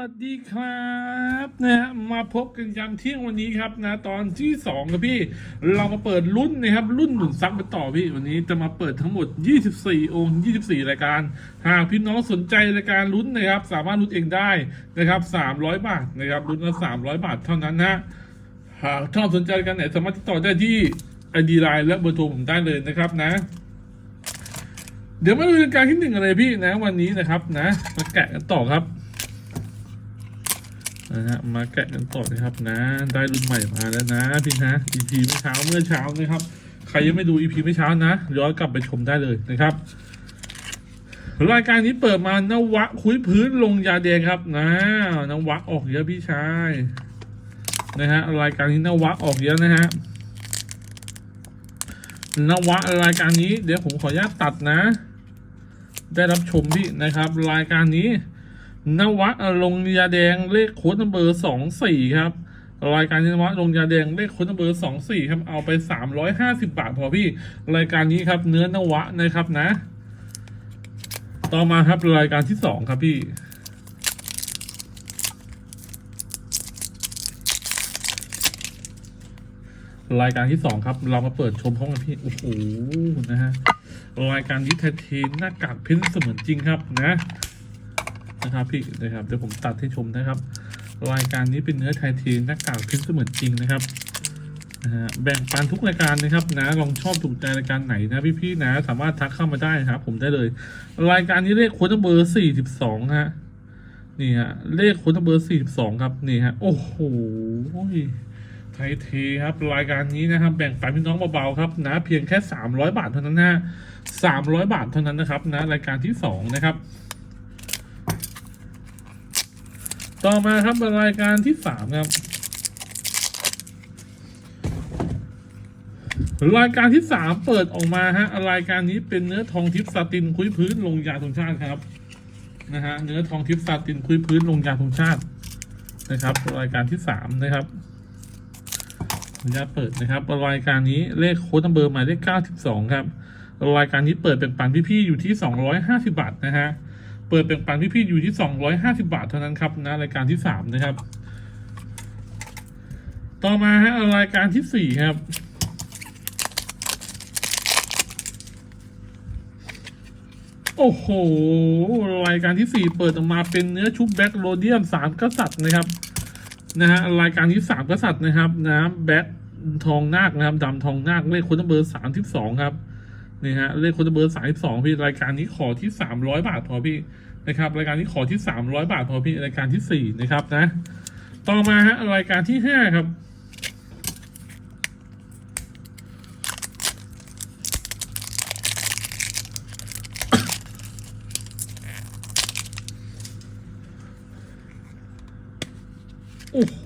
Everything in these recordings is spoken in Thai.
วัสดีครับนะฮะมาพบกันยามเที่ยงวันนี้ครับนะตอนที่สองครับพี่ เรามาเปิดรุ่นนะครับ รุ่นหนุนซักไปต่อพี่วันนี้จะมาเปิดทั้งหมด 24 องค์ 24 รายการ หากพี่น้องสนใจรายการลุ้นนะครับ สามารถลุ้นเองได้นะครับ 300 บาทนะครับรุ่นละ300 บาทเท่านั้นนะหากชอบสนใจการไหนสามารถติดต่อได้ที่ไอดีไลน์และเบอร์โทรผมได้เลยนะครับนะเดี๋ยวมาดูรายการที่หนึ่งอะไรพี่นะวันนี้นะครับนะมาแกะกันต่อครับ นะฮะมาแกะกันต่อนะครับนะ ได้รุ่นใหม่มาแล้วนะพี่นะ EP เมื่อเช้าเมื่อเช้านะครับ ใครยังไม่ดู EP เมื่อเช้านะย้อนกลับไปชมได้เลยนะครับรายการนี้เปิดมานวะคุยพื้นลงยาแดงครับนะนวะออกเยอะพี่ชายนะฮะรายการนี้นวะออกเยอะนะฮะนวะรายการนี้เดี๋ยวผมขออนุญาตตัดนะ ได้รับชมพี่นะครับ รายการนี้ นวะลงยาแดงเลขโค้ดนัมเบอร์สองสี่ครับรายการนี้นวะลงยาแดงเลขโค้ดนัมเบอร์สองสี่ครับเอาไปสามร้อยห้าสิบาทพอพี่รายการนี้ครับเนื้อนวะนะครับนะ ต่อมาครับรายการที่สองครับพี่รายการที่สองครับ เรามาเปิดชมพร้อมกันพี่ โอ้โห นะฮะ รายการนี้ไทเทนหน้ากากเพ้นเสมือนจริงครับนะ นะครับพี่นะครับเดี๋ยวผมตัดให้ชมนะครับ รายการนี้เป็นเนื้อไทเทนหน้ากากเพ้นเสมือนจริงนะครับนะฮะแบ่งปันทุกรายการนะครับนะลองชอบถูกใจรายการไหนนะพี่ๆนะ สามารถทักเข้ามาได้นะครับผมได้เลย รายการนี้เลขโค้ดเบอร์สี่สิบสองฮะนี่ฮะเลขโค้ดเบอร์สี่สิบสองครับนี่ฮะโอ้โหไทเทครับรายการนี้นะครับ แบ่งปันพี่น้องเบาๆครับนะ เพียงแค่สามร้อยบาทเท่านั้นนะสามร้อยบาทเท่านั้นนะครับนะรายการที่สองนะครับ ต่อมาครับรายการที่สามครับ รายการที่สามเปิดออกมาฮะรายการนี้เป็นเนื้อทองทิพย์ซาตินคุยพื้นลงยาธงชาติครับนะฮะเนื้อทองทิพย์ซาตินคุยพื้นลงยาธงชาตินะครับ รายการที่สามนะครับขออนุญาตเปิดนะครับรายการนี้เลขโค้ดนัมเบอร์หมายเลขเก้าสิบสองครับ รายการนี้เปิดเป็นปันพี่ๆอยู่ที่สองร้อยห้าสิบาทนะฮะ เปิดเป็นปันพี่ๆอยู่ที่สองร้อยห้าสิบาทเท่านั้นครับนะรายการที่สามนะครับ ต่อมาฮะรายการที่สี่ครับโอ้โห รายการที่สี่เปิดออกมาเป็นเนื้อชุบแบ็กโรเดียมสามกษัตริย์นะครับนะฮะรายการที่สามกษัตริย์นะครับนะแบ็กทองนาคนะครับดำทองนาคเลขคนเบอร์สามสิบสองครับ นี่ฮะเลขคนเบอร์สามสองพี่รายการนี้ขอที่สามร้อยบาทพอพี่นะครับ รายการนี้ขอที่สามร้อยบาทพอพี่รายการที่สี่นะครับนะ ต่อมาฮะรายการที่ห้าครับโอ้โห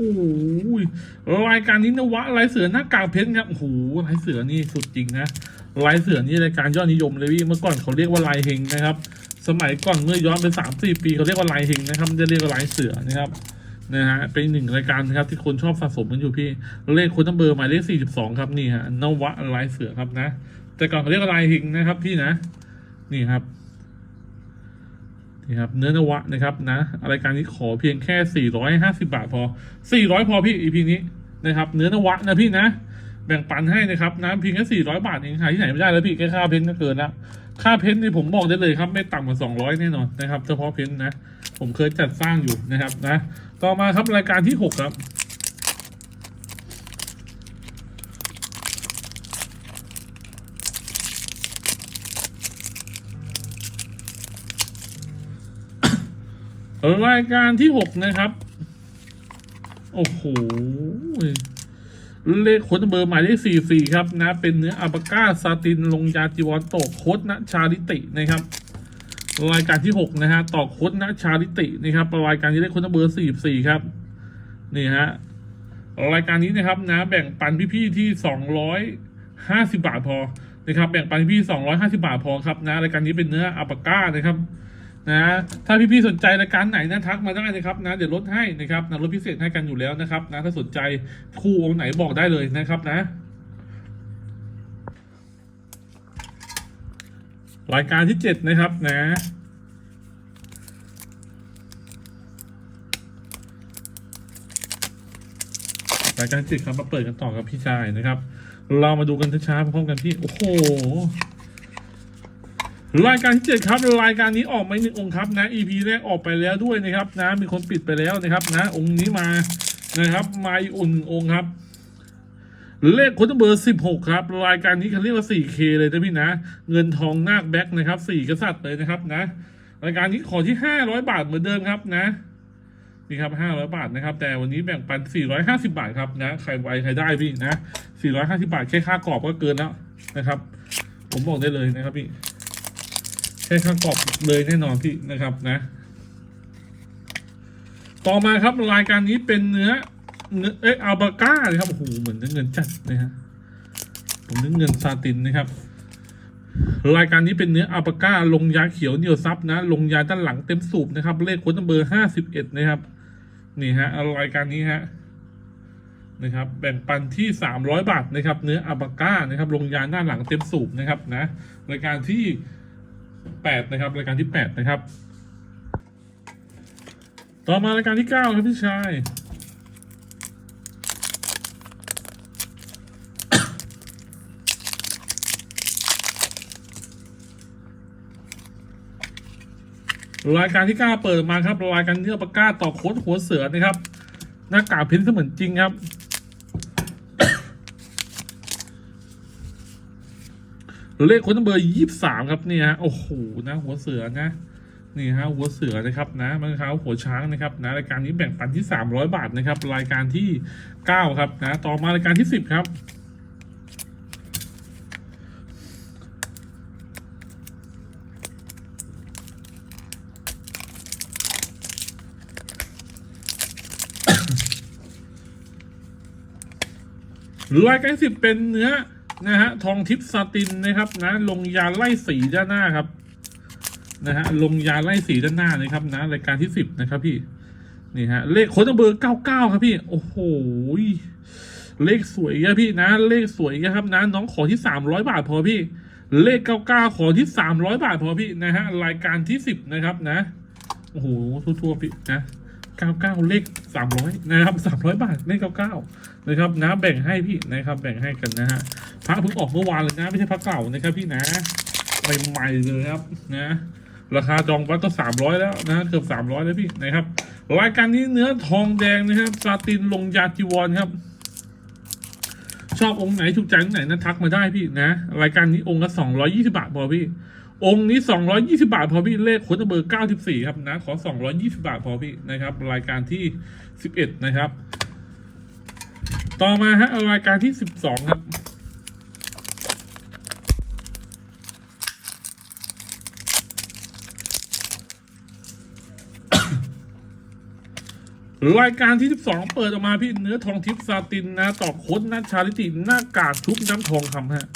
รายการนี้นวะลายเสือหน้ากากเพชรครับโอ้โหลายเสือนี่สุดจริงนะ ลายเสือนี่รายการยอดนิยมเลยพี่เมื่อก่อนเขาเรียกว่าลายเฮงนะครับ สมัยก่อนเมื่อย้อนไปสามสี่ปีเขาเรียกว่าลายเฮงนะครับไม่ได้เรียกว่าลายเสือนะครับนะฮะเป็นหนึ่งรายการนะครับที่คนชอบสะสมกันอยู่พี่เลขคนตั้งเบอร์หมายเลขสี่สิบสองครับนี่ฮะนวะลายเสือครับนะ แต่ก่อนเขาเรียกว่าลายเฮงนะครับพี่นะ นี่ครับนี่ครับเนื้อนวะนะครับนะรายการนี้ขอเพียงแค่ 450 บาทพอ 400 พอพี่ EP นี้นะครับ เนื้อนวะนะพี่นะ แบ่งปันให้นะครับนะเพียงแค่400บาทเองหาที่ไหนไม่ได้แล้วพี่แค่ค่าเพ้นท์ก็เกินละค่าเพ้นท์นี่ผมบอกได้เลยครับ ไม่ต่ำกว่า200แน่นอนนะครับ เฉพาะเพ้นท์นะ ผมเคยจัดสร้างอยู่นะครับนะ ต่อมาครับรายการที่6ครับรายการที่หกนะครับ โอ้โห เลขค้ดเบอร์หมายเลขสี่สี่ครับนะเป็นเนื้ออัลปาก้าซาตินลงยาจีวรตกโคดนะชาลิตินะครับรายการที่หกนะฮะต่อโคดนะชาลิตินะครับรายการนี้เลขค้ดเบอร์สี่สี่ครับนี่ฮะรายการนี้นะครับนะแบ่งปันพี่ๆที่สองร้อยห้าสิบาทพอนะครับแบ่งปันพี่สองร้อยห้าสิบาทพอครับนะรายการนี้เป็นเนื้ออัลปาก้านะครับ นะถ้าพี่ๆสนใจรายการไหนนะทักมาได้นะครับนะเดี๋ยวลดให้นะครับนะลดพิเศษให้กันอยู่แล้วนะครับนะถ้าสนใจคู่องค์ไหนบอกได้เลยนะครับนะ รายการที่เจ็ดนะครับนะรายการเจ็ดครับมาเปิดกันต่อกับพี่ชายนะครับ เรามาดูกันช้าๆพร้อมกันพี่ โอ้โห รายการที่เจ็ดครับรายการนี้ออกมาหนึ่งองค์ครับนะ EP แรกออกไปแล้วด้วยนะครับนะมีคนปิดไปแล้วนะครับนะองค์นี้มานะครับมาอีกอุ่นงค์ครับเลขคนเบอร์สิบหกครับ รายการนี้เขาเรียกว่า 4K เลยนะพี่นะ เงินทองนาคแบ็คนะครับสี่กษัตริย์เลยนะครับนะ รายการนี้ขอที่ห้าร้อยบาทเหมือนเดิมครับนะนี่ครับห้าร้อยบาทนะครับ แต่วันนี้แบ่งปันสี่ร้อยห้าสิบาทครับนะใครไวใครได้พี่นะสี่ร้อยห้าสิบาทแค่ค่ากรอบก็เกินแล้วนะครับ ผมบอกได้เลยนะครับพี่ แค่ค่ากรอบเลยแน่นอนพี่นะครับนะ ต่อมาครับรายการนี้เป็นเนื้อเนื้อเอ้ยอัลบาก้าเลยครับโอ้โหเหมือนเนื้อเงินจัดนะฮะผมนึกเงินซาตินนะครับ รายการนี้เป็นเนื้ออัลปาก้า ลงยาเขียวเหนียวซับนะ ลงยาด้านหลังเต็มสูบนะครับ เลขโค้ดเบอร์ห้าสิบเอ็ดนะครับ นี่ฮะรายการนี้ฮะนะครับ แบ่งปันที่สามร้อยบาทนะครับ เนื้ออัลปาก้านะครับ ลงยาด้านหลังเต็มสูบนะครับนะ รายการที่ แปดนะครับรายการที่แปดนะครับ ต่อมารายการที่เก้าครับพี่ชายรายการที่เก้าเปิดมาครับรายการเนื้อปากกาต่อโค้ดหัวเสือนะครับหน้ากากพ้นเสมือนจริงครับ เลขค้ดเบอร์ยี่สามครับเนี่ยฮะโอ้โหนะหัวเสือนะนี่ฮะหัวเสือนะครับนะมันเขาหัวช้างนะครับนะรายการนี้แบ่งปันที่สามร้อยบาทนะครับ รายการที่เก้าครับนะต่อมารายการที่สิบครับรายการสิบเป็นเนื้อ นะฮะทองทิพย์ซาตินนะครับนะลงยาไล่สีด้านหน้าครับนะฮะลงยาไล่สีด้านหน้านะครับนะรายการที่สิบนะครับพี่นี่ฮะเลขโค้ดเบอร์เก้าเก้าครับพี่โอ้โหเลขสวยครับพี่นะ เลขสวยครับนะน้องขอที่สามร้อยบาทพอพี่ เลขเก้าเก้าขอที่สามร้อยบาทพอพี่นะฮะรายการที่สิบนะครับนะโอ้โหทั่วๆพี่นะ เก้าเลขสามร้อยนะครับสามร้อยบาท เลขเก้าเก้านะครับนะแบ่งให้พี่นะครับ แบ่งให้กันนะฮะพระเพิ่งออกเมื่อวานเลยนะ ไม่ใช่พระเก่านะครับพี่นะ ใหม่ๆเลยครับนะ ราคาจองวัดก็สามร้อยแล้วนะ เกือบสามร้อยแล้วพี่นะครับ รายการนี้เนื้อทองแดงนะครับซาตินลงยาจีวรครับ ชอบองค์ไหนถูกใจองค์ไหนนะทักมาได้พี่นะ รายการนี้องค์ละสองร้อยี่สิบาทพอพี่ องค์นี้สองร้อยี่สิบาทพอพี่เลขค้ดเบอร์เก้าสิบสี่ครับนะขอสองร้อยี่สิบาทพอพี่นะครับ รายการที่สิบเอ็ดนะครับ ต่อมาฮะรายการที่สิบสองครับรายการที่ 12 เปิดออกมาพี่เนื้อทองทิพย์ซาตินนะ ต่อโค้ดนัชชาลิติหน้ากากชุบน้ำทองคำฮะ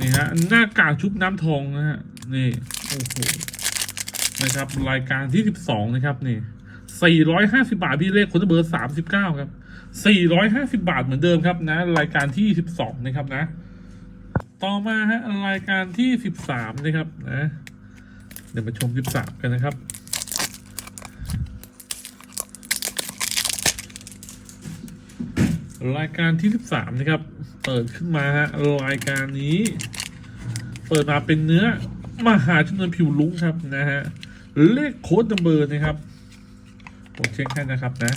นี่ฮะหน้ากากชุบน้ำทองนะฮะนี่โอ้โหนะครับ รายการที่12นะครับนี่450บาทพี่เลขคนเบอร์39ครับ450บาทเหมือนเดิมครับนะ รายการที่12นะครับนะ ต่อมาฮะรายการที่13นะครับนะ เดี๋ยวมาชม13กันนะครับรายการที่ 13 นะครับ เปิดขึ้นมาฮะรายการนี้ เปิดมาเป็นเนื้อมหาจำนวนผิวลุ้งครับนะฮะเลขโค้ดนัมเบอร์นะครับผมเช็คให้นะครับนะ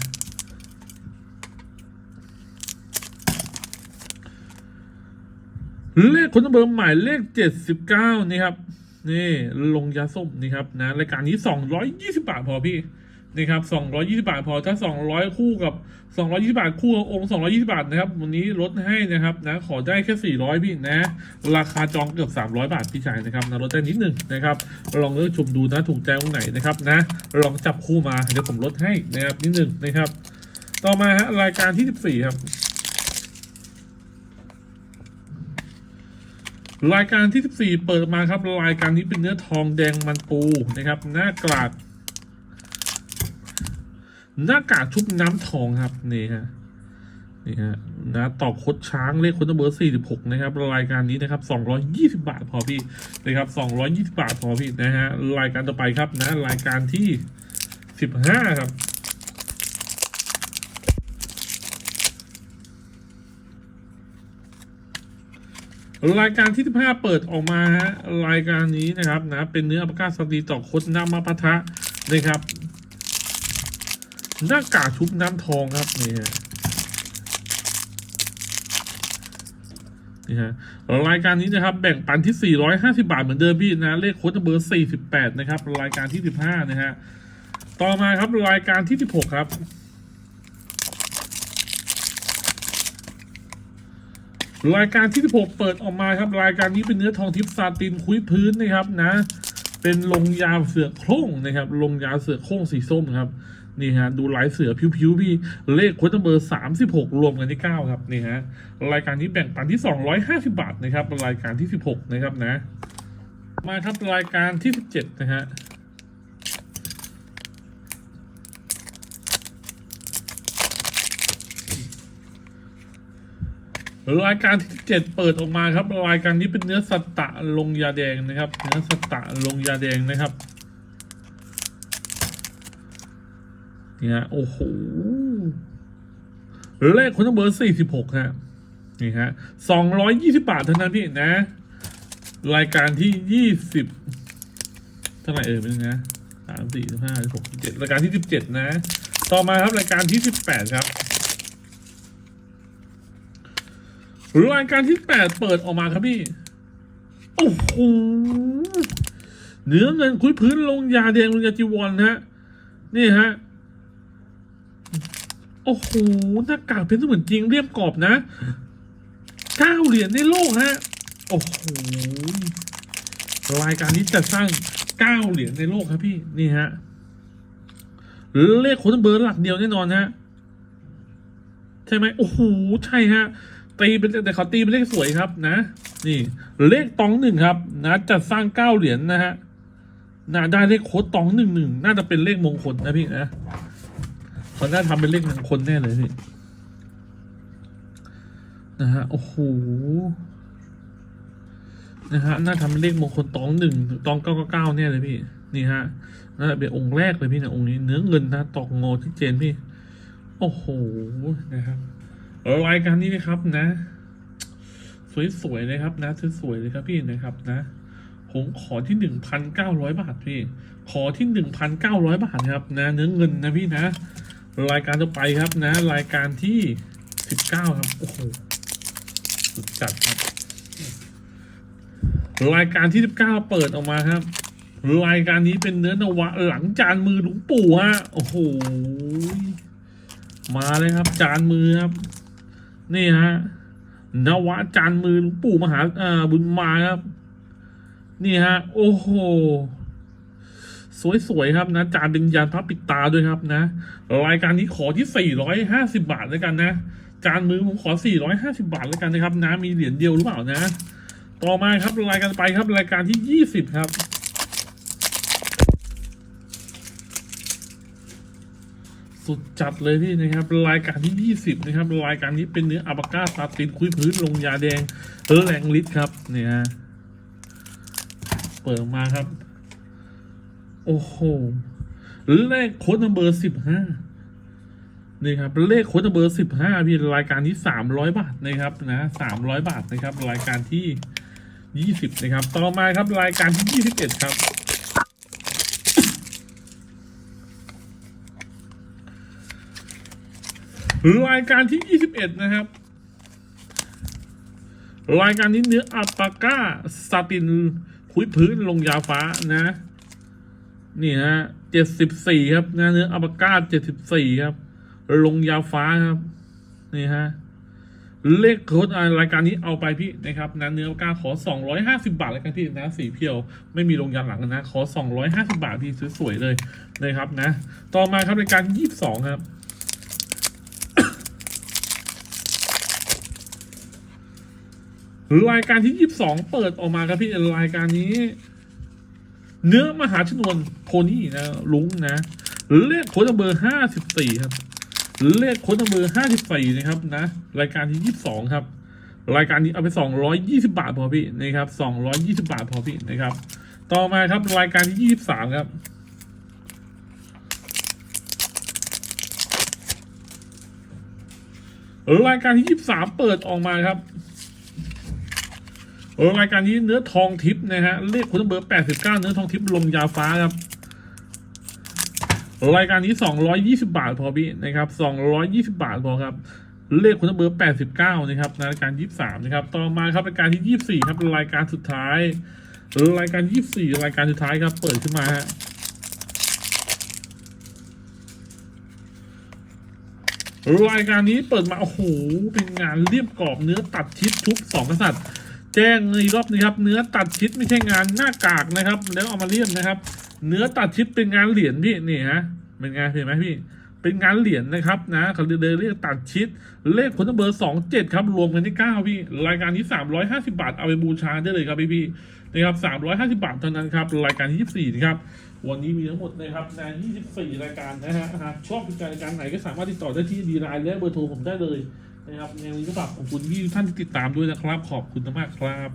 เลขโค้ดนัมเบอร์หมายเลข79นี่ครับ นี่ลงยาส้มนี่ครับนะรายการนี้220บาทพอพี่ นี่ครับ220 บาทพอถ้า 200 คู่กับ 220 บาทคู่องค์ 220 บาทนะครับ วันนี้ลดให้นะครับนะขอได้แค่ 400 พี่นะ ราคาจองเกือบ 300 บาทพี่ชายนะครับนะลดได้นิดนึงนะครับ ลองเลือกชมดูนะถูกใจองค์ไหนนะครับนะ ลองจับคู่มาเดี๋ยวผมลดให้นะครับนิดนึงนะครับ ต่อมาฮะรายการที่ 14 ครับ รายการที่ 14 เปิดมาครับรายการนี้เป็นเนื้อทองแดงมันปูนะครับหน้ากลาด หน้ากากชุบน้ำทองครับ นี่ฮะนี่ฮะนะต่อคดช้างเลขคนเบอร์สี่สิบหกนะครับ รายการนี้นะครับสองร้อยยี่สิบาทพอพี่นะครับสองร้อยยี่สิบาทพอพี่นะฮะรายการต่อไปครับนะรายการที่สิบห้าครับรายการที่สิบห้าเปิดออกมาฮะรายการนี้นะครับนะเป็นเนื้ออัปกาสตีต่อคดนำมะพะทะนะครับ หน้ากากชุบน้ำทองครับนี่ฮะนี่ฮะรายการนี้นะครับแบ่งปันที่ 450 บาทเหมือนเดิมพี่นะ เลขโค้ดเบอร์ 48 นะครับ รายการที่ 15 นะฮะ ต่อมาครับรายการที่ 16 ครับ รายการที่ 16 เปิดออกมาครับ รายการนี้เป็นเนื้อทองทิพย์ซาตินคุยพื้นนะครับนะ เป็นลงยาเสือโคร่งนะครับ ลงยาเสือโคร่งสีส้มครับ นี่ฮะดูลายเสือผิวๆพี่เลขควอเตเบอร์สามสิบหกรวมกันที่เก้าครับนี่ฮะรายการนี้แบ่งปันที่สองร้อยห้าสิบาทนะครับรายการที่สิบหกนะครับนะ มาครับรายการที่สิบเจ็ดนะฮะรายการที่เจ็ดเปิดออกมาครับ รายการนี้เป็นเนื้อสัตตะลงยาแดงนะครับ เนื้อสัตตะลงยาแดงนะครับ นี่ยโอ้โหเลขคนต้องเบอร์สี่สิบหกฮะนี่ฮะสองร้อยยี่สิบาทเท่านั้นพี่นะ รายการที่ยี่สิบเท่าไหร่เอ่ยเป็นนะสามสี่ห้าหกเจ็ดรายการที่สิบเจ็ดนะ ต่อมาครับรายการที่สิบแปดครับรายการที่แปดเปิดออกมาครับพี่ โอ้โห เนื้อเงินคุยพื้นลงยาแดงลงยาจีวรฮะ นี่ฮะ โอ้โหหน้ากากเพชรเสมือนจริงเรียบกรอบนะเก้าเหรียญในโลกฮะ โอ้โหรายการนี้จะสร้างเก้าเหรียญในโลกครับพี่นี่ฮะเลขโคนเบอร์หลักเดียวแน่นอนฮะใช่ไหมโอ้โหใช่ฮะตีเป็นแต่เขาตีเป็นเลขสวยครับนะ นี่ เลขตองหนึ่งครับ นะจะสร้างเก้าเหรียญนะฮะน่าได้เลขโค้ดตองหนึ่งหนึ่งน่าจะเป็นเลขมงคลนะพี่นะ เขาน่าทำเป็นเลขมงคลแน่เลยพี่นะฮะโอ้โหนะฮะน่าทำเป็นเลขมงคลตองหนึ่งตองเก้าเก้าเก้าเนี่ยเลยพี่ นี่ฮะน่าจะเป็นองค์แรกเลยพี่นะองค์นี้เนื้อเงินนะตอกงอที่เจนพี่ โอ้โหนะครับรายการนี้นะครับนะ สวยๆเลยครับนะสวยๆเลยครับพี่นะครับนะผมขอที่หนึ่งพันเก้าร้อยบาทพี่ ขอที่หนึ่งพันเก้าร้อยบาทครับนะ เนื้อเงินนะพี่นะ รายการต่อไปครับนะ รายการที่สิบเก้าครับ โอ้โหสุดจัดครับ รายการที่สิบเก้าเปิดออกมาครับ รายการนี้เป็นเนื้อนวะหลังจานมือหลวงปู่ฮะ โอ้โห มาเลยครับ จานมือครับ นี่ฮะ นวะจานมือหลวงปู่มหาอ่าบุญมาครับ นี่ฮะ โอ้โห สวยๆครับนะ จานเป็นยานพระปิดตาด้วยครับนะ รายการนี้ขอที่ 450 บาทแล้วกันนะ จานมือผมขอ 450 บาทแล้วกันนะครับนะมีเหรียญเดียวหรือเปล่านะ ต่อมาครับรายการไปครับรายการที่ 20 ครับสุดจัดเลยพี่นะครับ รายการที่ 20 นะครับ รายการนี้เป็นเนื้ออัปก้าซาตินคุยพื้นลงยาแดงเออแรงฤทธิ์ครับเนี่ยฮะเปิดมาครับ โอ้โห เลขโค้ดนัมเบอร์สิบห้านี่ครับ เลขโค้ดเบอร์สิบห้าพี่รายการที่สามร้อยบาทนะครับนะสามร้อยบาทนะครับ รายการที่ยี่สิบนะครับ ต่อมาครับรายการที่ยี่สิบเอ็ดครับ รายการที่21นะครับ รายการนี้เนื้ออัปปาก้าซาตินคุยพื้นลงยาฟ้านะ นี่ฮะ74ครับนเนื้ออัปปาก้า74ครับ ลงยาฟ้าครับ นี่ฮะเลขโค้ดรายการนี้เอาไปพี่นะครับนะเนื้ออัปปาก้าขอ 250 บาทแล้วกันพี่นะสีเพียวไม่มีลงยาหลังนะ ขอ 250 บาทพี่สวยๆเลยนะครับนะ ต่อมาครับรายการที่22 ครับรายการที่ 22 เปิดออกมาครับพี่รายการนี้ เนื้อมหาชนวนโพนี่นะลุงนะ เลขโค้ดเบอร์54ครับ เลขโค้ดเบอร์54นะครับนะ รายการที่22ครับ รายการนี้เอาไป220บาทพอพี่นะครับ220บาทพอพี่นะครับ ต่อมาครับรายการที่23ครับรายการที่23เปิดออกมาครับ โอ้รายการนี้เนื้อทองทิพย์นะฮะเลขคุณเบอร์แปดสิบเก้าเนื้อทองทิพย์ลมยาฟ้าครับ รายการนี้สองร้อยยี่สิบาทพอพี่นะครับสองร้อยยี่สิบาทพอครับเลขคุณเบอร์แปดสิบเก้านะครับในรายการยี่สิบสามนะครับต่อมาครับรายการที่ยี่สิบสี่ครับรายการสุดท้าย รายการยี่สิบสี่รายการสุดท้ายครับ เปิดขึ้นมาฮะรายการนี้เปิดมาโอ้โหเป็นงานเรียบกรอบเนื้อตัดชิดทุบสองกษัตริย์ แจ้งในรอบนี้ครับ เนื้อตัดชิดไม่ใช่งานหน้ากากนะครับ แล้วเอามาเรียบนะครับ เนื้อตัดชิดเป็นงานเหรียญพี่นี่ฮะเป็นไงเห็นไหมพี่เป็นงานเหรียญนะครับนะเขาเลยเรียกตัดชิด เลขคนเบอร์สองเจ็ดครับรวมกันที่เก้าพี่รายการนี้สามร้อยห้าสิบาทเอาไปบูชาได้เลยครับพี่พี่นะครับสามร้อยห้าสิบาทเท่านั้นครับรายการที่ยี่สิบสี่นะครับวันนี้มีทั้งหมดนะครับใน24รายการนะฮะหากชอบรายการไหนก็สามารถติดต่อได้ที่ดีไลน์และเบอร์โทรผมได้เลย นะครับในวันนี้ก็ฝากขอบคุณที่ท่านที่ติดตามด้วยนะครับ ขอบคุณมากครับ